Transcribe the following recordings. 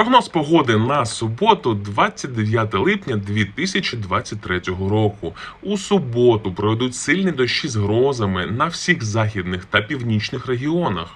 Прогноз погоди на суботу, 29 липня 2023 року. У суботу пройдуть сильні дощі з грозами на всіх західних та північних регіонах.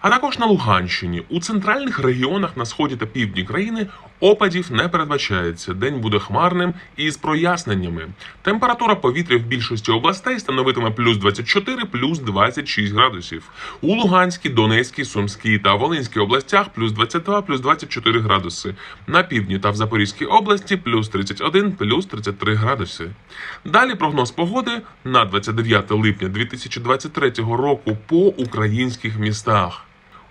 А також на Луганщині. У центральних регіонах на сході та півдні країни опадів не передбачається. День буде хмарним і з проясненнями. Температура повітря в більшості областей становитиме плюс 24, плюс 26 градусів. У Луганській, Донецькій, Сумській та Волинській областях плюс 22, плюс 24 градуси. На півдні та в Запорізькій області плюс 31, плюс 33 градуси. Далі прогноз погоди на 29 липня 2023 року по українських містах.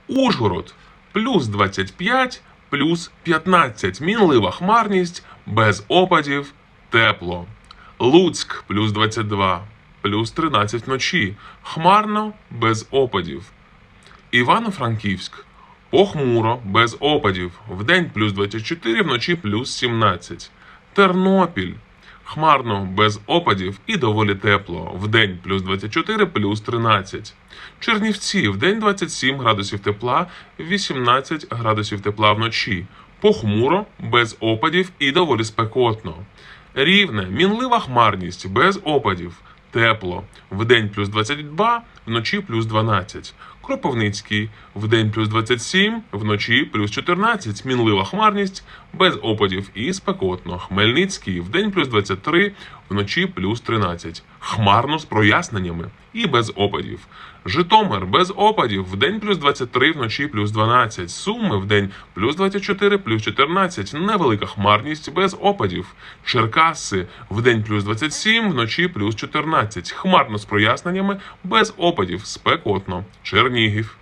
Ужгород плюс 25, плюс 15. Мінлива хмарність, без опадів, тепло. Луцьк плюс 22, плюс 13 вночі. Хмарно, без опадів. Івано-Франківськ. Похмуро, без опадів. Вдень плюс 24, вночі плюс 17. Тернопіль. Хмарно, без опадів і доволі тепло. Вдень плюс 24, плюс 13. Чернівці. Вдень 27 градусів тепла, 18 градусів тепла вночі. Похмуро, без опадів і доволі спекотно. Рівне, мінлива хмарність, без опадів. Тепло. Вдень плюс 22, вночі плюс 12. Кропивницький. Вдень плюс 27, вночі плюс 14. Мінлива хмарність, без опадів і спекотно. Хмельницький. Вдень плюс 23, вночі плюс 13. Хмарно з проясненнями і без опадів. Житомир без опадів. в день плюс 23, вночі плюс 12. Суми в день плюс 24, плюс 14. Невелика хмарність без опадів. Черкаси в день плюс 27, вночі плюс 14. Хмарно з проясненнями, без опадів. Спекотно. Чернігів.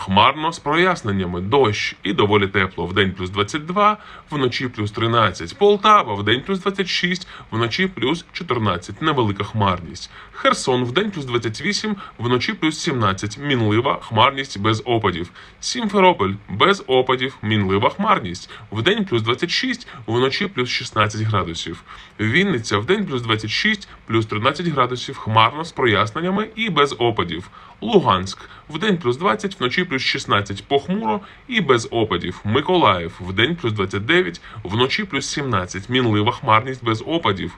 Хмарно з проясненнями, дощ і доволі тепло. Вдень плюс 22, вночі плюс 13. Полтава вдень плюс 26, вночі плюс 14. Невелика хмарність. Херсон вдень плюс 28, вночі плюс 17. Мінлива хмарність без опадів. Сімферополь без опадів, мінлива хмарність. Вдень плюс 26, вночі плюс 16 градусів. Вінниця вдень плюс 26, плюс 13 градусів, хмарно з проясненнями і без опадів. Луганськ вдень плюс 20, вночі плюс 16, похмуро і без опадів. Миколаїв вдень плюс 29, вночі плюс 17, мінлива хмарність без опадів.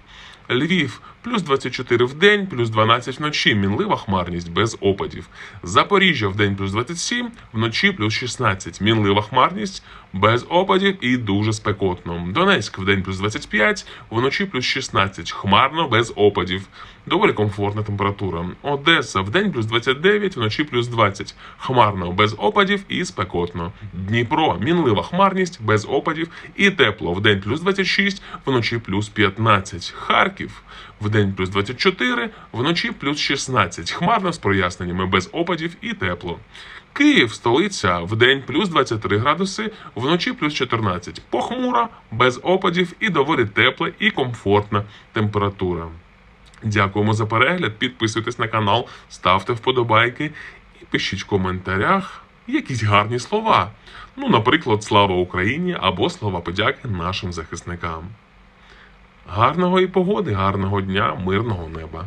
Львів плюс 24 в день, плюс 12 вночі, мінлива хмарність без опадів. Запоріжжя в день плюс 27, вночі плюс 16, мінлива хмарність без опадів і дуже спекотно. Донецьк в день плюс 25, вночі плюс 16, хмарно без опадів. Доволі комфортна температура. Одеса в день плюс 29, вночі плюс 20, хмарно без опадів і спекотно. Дніпро мінлива хмарність без опадів і тепло. В день плюс 26, вночі плюс 15. Харків в день плюс 24, вночі плюс 16. Хмарно з проясненнями без опадів і тепло. Київ, столиця, в день плюс 23 градуси, вночі плюс 14. Похмура, без опадів і доволі тепла і комфортна температура. Дякуємо за перегляд. Підписуйтесь на канал, ставте вподобайки і пишіть в коментарях якісь гарні слова. Ну, наприклад, слава Україні або слова подяки нашим захисникам. Гарного і погоди, гарного дня, мирного неба.